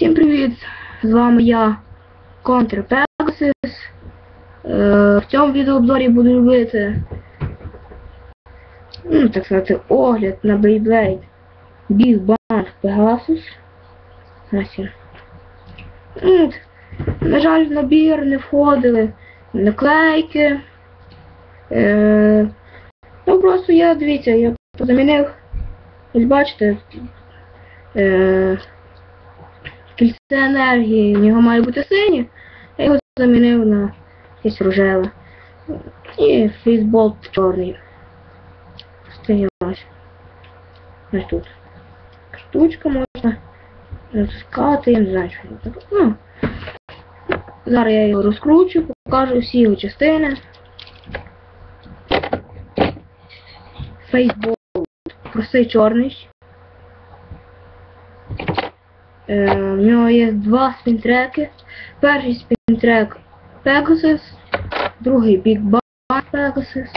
Всім привіт! З вами я, Контр Pegasus. Е, в цьому відеообзорі буду робити, ну, так сказати, огляд на Beyblade Big Bang Pegasus. На жаль, в набір не входили наклейки. Е, ну просто я, дивіться, я замінив, ось бачите, е, кільце енергії, в нього має бути синє, я його замінив на якесь рожеве. І фейсбол чорний. Стоялась. Ось тут. Штучка можна розкати, я не знаю, що це. Ну, зараз я його розкручу, покажу всі його частини. Фейсбол простий чорний. Е, в нього є два спінтреки. Перший спінтрек Pegasus, другий Big Bang Pegasus.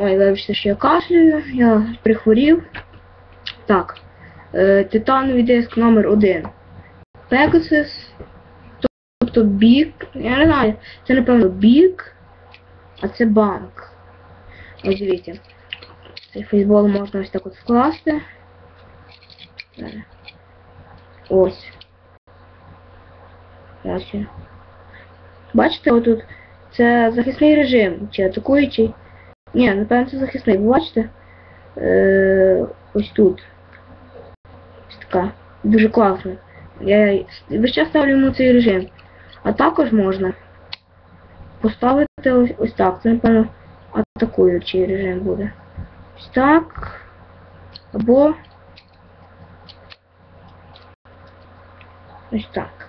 Ой, вибачте, що я кашлюю, я прихворів. Так. Е, титановий диск номер 1 Pegasus. Тобто Big. Я не знаю, це напевно Big, а це банк. Ось дивіться. Цей фейсбол можна ось так от скласти. Ось. Ось. Бачите, отут це захисний режим, чи атакуючий. Ні, напевно це захисний. Ви бачите? Е, Ось тут. Ось така. Дуже класно. Я весь час ставлю йому цей режим. А також можна поставити ось, ось так. Це, напевно, атакуючий режим буде. Ось так. Або ось так.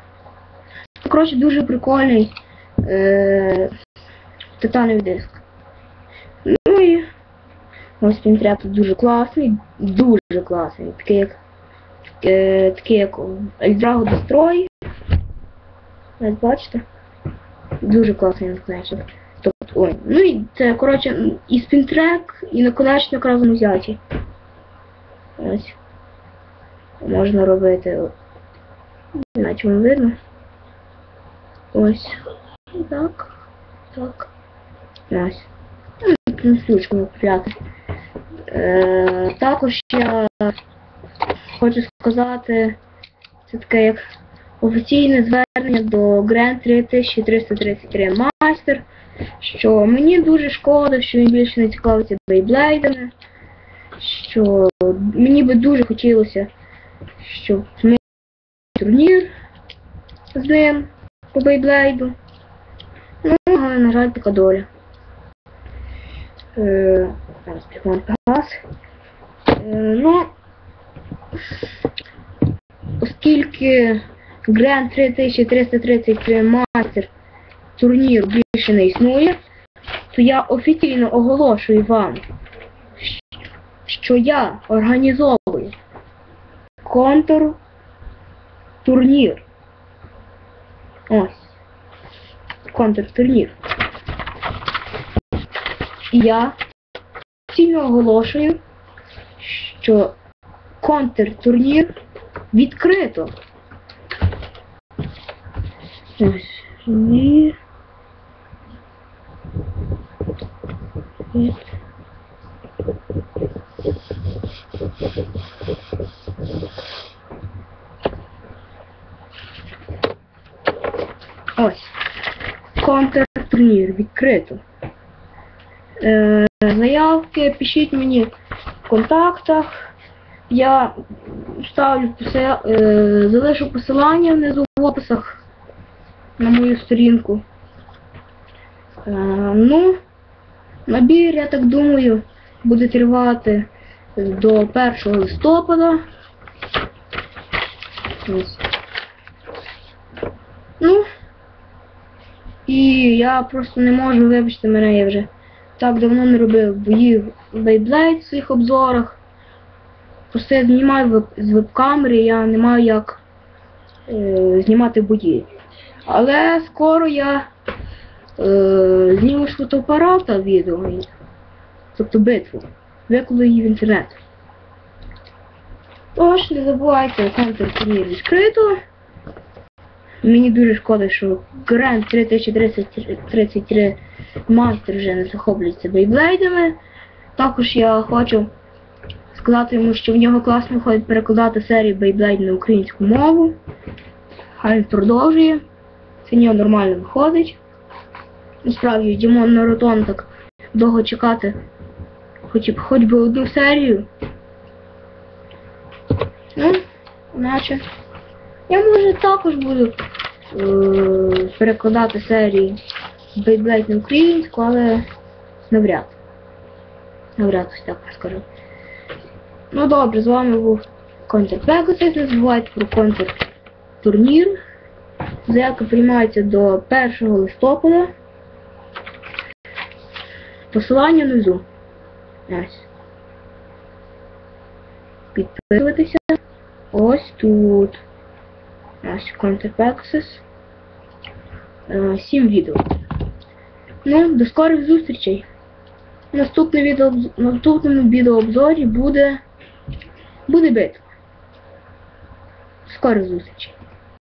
Коротше, дуже прикольний е титановий диск. Ну і ось він тряп дуже класний, дуже класний. Такий як е, такий як Eldrago Destroy. Ось бачите? Дуже класний наконечник. Тобто, ой, ну і це, коротше, і спінтрек, і наконечник разом взяті. Ось. Можна робити. Не знаю, чому видно. Ось. Так. Так. Ось. Ну, ключку купляти. Е, також я хочу сказати, це таке як офіційне звернення до Grand 3333 Master, що мені дуже шкода, що він більше не цікавиться бейблейдами, що мені би дуже хотілося, щоб ми турнір з ним по бейблейду. Ну, але, на жаль, така доля. Е, зараз газ. Е, ну, оскільки Grand 3333 Master турнір більше не існує, то я офіційно оголошую вам, що я організовую контур турнір. Ось. Контур турнір. І я офіційно оголошую, що контр-турнір відкрито. Ось. Ні. Від. Контр-турнір відкрито. Е, заявки пишіть мені в контактах. Я ставлю посе... е, залишу посилання внизу в описах на мою сторінку. Е, ну, набір, я так думаю, буде тривати до 1 листопада. Ось. Ну, і я просто не можу, вибачте мене, я вже так давно не робив боїв Beyblade в своїх обзорах. Просто я знімаю з веб-камери, я не маю як е, знімати бої. Але скоро я е, зніму з фотоапарата відео, тобто битву, викладу її в інтернет. Тож, не забувайте, контур турнір відкрито. Мені дуже шкода, що Grand 3033 Master вже не захоплюється бейблейдами. Також я хочу сказати йому, що в нього класно виходить перекладати серію Beyblade на українську мову. Хай він продовжує. Це нього нормально виходить. Насправді, Дімон Нарутон так довго чекати хоч, б- хоч би одну серію. Ну, наче. Я може також буду перекладати серії Beyblade на українську, але навряд. Навряд ось так скажу. Ну добре, з вами був Контр Пегасис. Не забувайте про контр турнір. Заявка приймається до 1 листопада. Посилання внизу. Ось. Підписуйтеся. Ось тут. Пегасис. Е, Сім відео. Ну, до скорих зустрічей. Наступне відео, наступному відеообзорі буде буде битва. Скоро зустрічі.